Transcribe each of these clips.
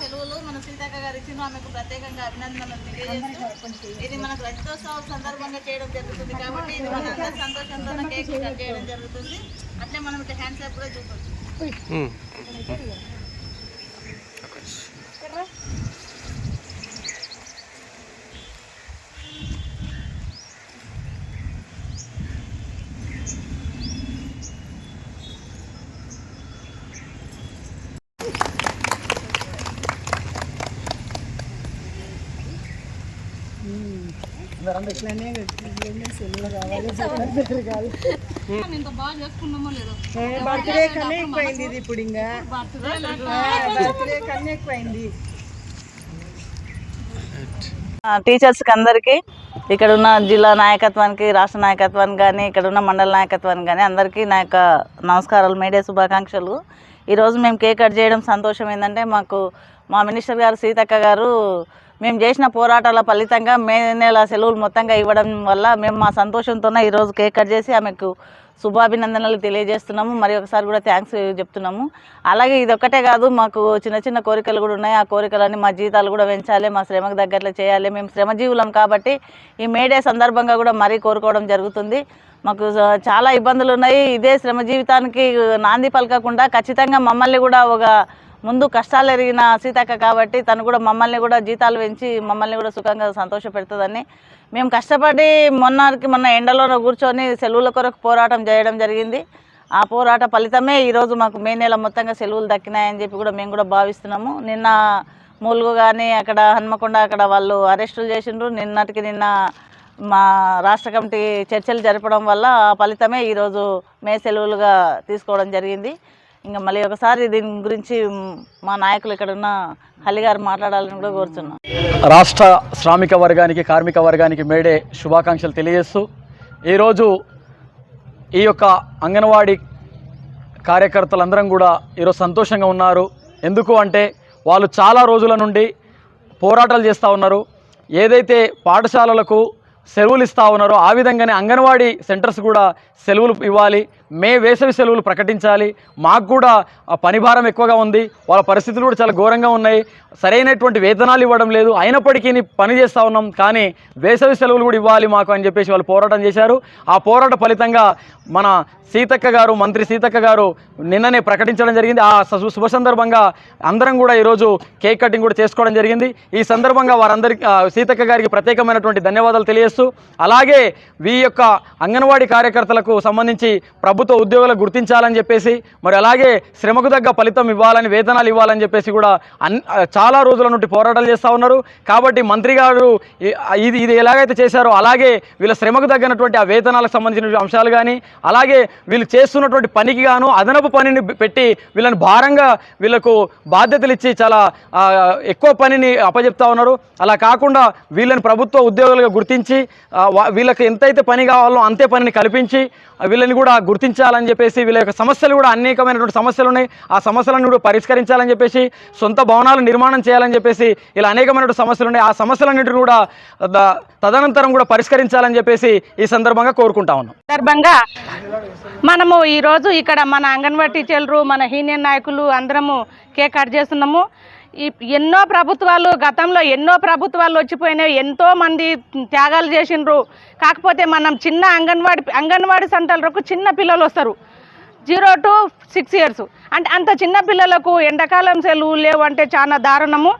సెలవులు మన సీతక్క గారు ఇచ్చిన ఆమెకు ప్రత్యేకంగా అభినందనలు తెలియజేస్తూ ఇది మనకు రజతోత్సవం సందర్భంగా చేయడం జరుగుతుంది కాబట్టి ఇది మన అందరి సంతోషంతో కేక్ కట్ చేయడం జరుగుతుంది. అట్లే మనం ఇక్కడ హ్యాండ్స్ అప్ కూడా చూపొచ్చు బర్త్డే కన్నా ఎక్కువైంది ఇది ఇప్పుడు ఇంకా. బర్త్డే కన్నా ఎక్కువైంది టీచర్స్కి అందరికీ ఇక్కడ ఉన్న జిల్లా నాయకత్వానికి రాష్ట్ర నాయకత్వానికి కానీ ఇక్కడ ఉన్న మండల నాయకత్వానికి కానీ అందరికీ నా యొక్క నమస్కారాలు మీడియా శుభాకాంక్షలు. ఈరోజు మేము కేక్ కట్ చేయడం సంతోషం ఏంటంటే మాకు మా మినిస్టర్ గారు సీతక్క గారు మేము చేసిన పోరాటాల ఫలితంగా మే నెల సెలవులు మొత్తంగా ఇవ్వడం వల్ల మేము మా సంతోషంతోనే ఈరోజు కేక్ కట్ చేసి ఆమెకు శుభాభినందనలు తెలియజేస్తున్నాము. మరి ఒకసారి కూడా థ్యాంక్స్ చెప్తున్నాము. అలాగే ఇది ఒక్కటే కాదు మాకు చిన్న చిన్న కోరికలు కూడా ఉన్నాయి. ఆ కోరికలన్నీ మా జీతాలు కూడా పెంచాలి మా శ్రమకు తగ్గట్లు చేయాలి. మేము శ్రమజీవులం కాబట్టి ఈ మేడే సందర్భంగా కూడా మరీ కోరుకోవడం జరుగుతుంది. మాకు చాలా ఇబ్బందులు ఉన్నాయి. ఇదే శ్రమ జీవితానికి నాంది పలకకుండా ఖచ్చితంగా మమ్మల్ని కూడా ఒక ముందు కష్టాలు ఎరిగిన సీతక్క కాబట్టి తను కూడా మమ్మల్ని కూడా జీతాలు పెంచి మమ్మల్ని కూడా సుఖంగా సంతోష పెడుతుందని మేము కష్టపడి మొన్నకి మొన్న ఎండలో కూర్చొని సెలవుల కొరకు పోరాటం చేయడం జరిగింది. ఆ పోరాట ఫలితమే ఈరోజు మాకు మే నెల మొత్తంగా సెలవులు దక్కినాయని చెప్పి కూడా మేము కూడా భావిస్తున్నాము. నిన్న మూలుగు కానీ అక్కడ హన్మకొండ అక్కడ వాళ్ళు అరెస్టులు చేసిండ్రు. నిన్నటికి నిన్న మా రాష్ట్ర కమిటీ చర్చలు జరపడం వల్ల ఆ ఫలితమే ఈరోజు మే సెలవులుగా తీసుకోవడం జరిగింది. ఇంకా మళ్ళీ ఒకసారి దీని గురించి మా నాయకులు ఇక్కడ ఉన్న హల్లి గారు మాట్లాడాలని కూడా కోరుతున్నాం. రాష్ట్ర శ్రామిక వర్గానికి కార్మిక వర్గానికి మేడే శుభాకాంక్షలు తెలియజేస్తూ ఈరోజు ఈ యొక్క అంగన్వాడీ కార్యకర్తలందరం కూడా ఈరోజు సంతోషంగా ఉన్నారు. ఎందుకు అంటే వాళ్ళు చాలా రోజుల నుండి పోరాటాలు చేస్తూ ఉన్నారు. ఏదైతే పాఠశాలలకు సెలవులు ఇస్తూ ఉన్నారో ఆ విధంగానే అంగన్వాడీ సెంటర్స్ కూడా సెలవులు ఇవ్వాలి. మే వేసవి సెలవులు ప్రకటించాలి. మాకు కూడా పనిభారం పని భారం ఎక్కువగా ఉంది. వాళ్ళ పరిస్థితులు కూడా చాలా ఘోరంగా ఉన్నాయి. సరైనటువంటి వేతనాలు ఇవ్వడం లేదు. అయినప్పటికీ పని చేస్తూ ఉన్నాం. కానీ వేసవి సెలవులు కూడా ఇవ్వాలి మాకు అని చెప్పేసి వాళ్ళు పోరాటం చేశారు. ఆ పోరాట ఫలితంగా మన సీతక్క గారు మంత్రి సీతక్క గారు నిన్ననే ప్రకటించడం జరిగింది. ఆ శుభ సందర్భంగా అందరం కూడా ఈరోజు కేక్ కటింగ్ కూడా చేసుకోవడం జరిగింది. ఈ సందర్భంగా వారందరికి సీతక్క గారికి ప్రత్యేకమైనటువంటి ధన్యవాదాలు తెలియజేస్తూ అలాగే వీ యొక్క అంగన్వాడీ కార్యకర్తలకు సంబంధించి ప్రభుత్వ ఉద్యోగులకు గుర్తించాలని చెప్పేసి మరి అలాగే శ్రమకు తగ్గ ఫలితం ఇవ్వాలని వేతనాలు ఇవ్వాలని చెప్పేసి కూడా అన్ చాలా రోజుల నుండి పోరాటాలు చేస్తూ ఉన్నారు. కాబట్టి మంత్రి గారు ఇది ఇది ఎలాగైతే చేశారో అలాగే వీళ్ళ శ్రమకు తగ్గినటువంటి ఆ వేతనాలకు సంబంధించిన అంశాలు కానీ అలాగే వీళ్ళు చేస్తున్నటువంటి పనికి గాను అదనపు పనిని పెట్టి వీళ్ళని భారంగా వీళ్ళకు బాధ్యతలు ఇచ్చి చాలా ఎక్కువ పనిని అప్పజెప్తా ఉన్నారు. అలా కాకుండా వీళ్ళని ప్రభుత్వ ఉద్యోగులుగా గుర్తించి వీళ్ళకి ఎంతైతే పని కావాలో అంతే పనిని కల్పించి వీళ్ళని కూడా గుర్తించాలని చెప్పేసి వీళ్ళ యొక్క సమస్యలు కూడా అనేకమైనటువంటి సమస్యలు ఉన్నాయి. ఆ సమస్యలను కూడా పరిష్కరించాలని చెప్పేసి సొంత భవనాలు నిర్మాణం చేయాలని చెప్పేసి ఇలా అనేకమైనటువంటి సమస్యలు ఉన్నాయి. ఆ సమస్యలన్నింటినీ కూడా తదనంతరం కూడా పరిష్కరించాలని చెప్పేసి ఈ సందర్భంగా కోరుకుంటా ఉన్నాం. సందర్భంగా మనము ఈరోజు ఇక్కడ మన అంగన్వాడీ టీచర్లు మన హీనియన్ నాయకులు అందరము కేక్ కట్ చేస్తున్నాము. ఎన్నో ప్రభుత్వాలు గతంలో ఎన్నో ప్రభుత్వాలు వచ్చిపోయినాయి. ఎంతో మంది త్యాగాలు చేసిండ్రు. కాకపోతే మనం చిన్న అంగన్వాడి అంగన్వాడీ సెంటర్లకు చిన్న పిల్లలు వస్తారు. Zero to six years. అంటే అంత చిన్న పిల్లలకు ఎండాకాలం సెలవులు లేవు అంటే చాలా దారుణము.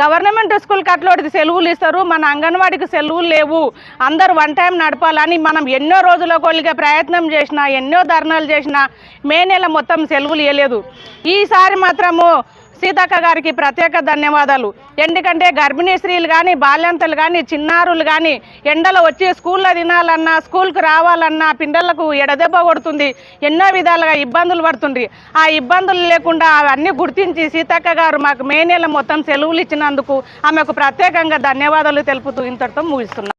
గవర్నమెంట్ స్కూల్కి అట్లోటిది సెలవులు ఇస్తారు. మన అంగన్వాడికి సెలవులు లేవు. అందరు వన్ టైం నడపాలని మనం ఎన్నో రోజుల కొలిగా ప్రయత్నం చేసినా ఎన్నో ధర్నాలు చేసినా మే నెల మొత్తం సెలవులు ఇవ్వలేదు ఈసారి మాత్రము సీతక్క గారికి ప్రత్యేక ధన్యవాదాలు. ఎందుకంటే గర్భిణీ స్త్రీలు కానీ బాల్యంతలు కానీ చిన్నారులు కానీ ఎండలో వచ్చి స్కూల్లో తినాలన్నా స్కూల్కి రావాలన్నా పిండలకు ఎడదెబ్బ కొడుతుంది. ఎన్నో విధాలుగా ఇబ్బందులు పడుతుంది ఆ ఇబ్బందులు లేకుండా అవన్నీ గుర్తించి సీతక్క గారు మాకు మే నెల మొత్తం సెలవులు ఇచ్చినందుకు ఆమెకు ప్రత్యేకంగా ధన్యవాదాలు తెలుపుతూ ఇంతటితో ముగిస్తున్నాం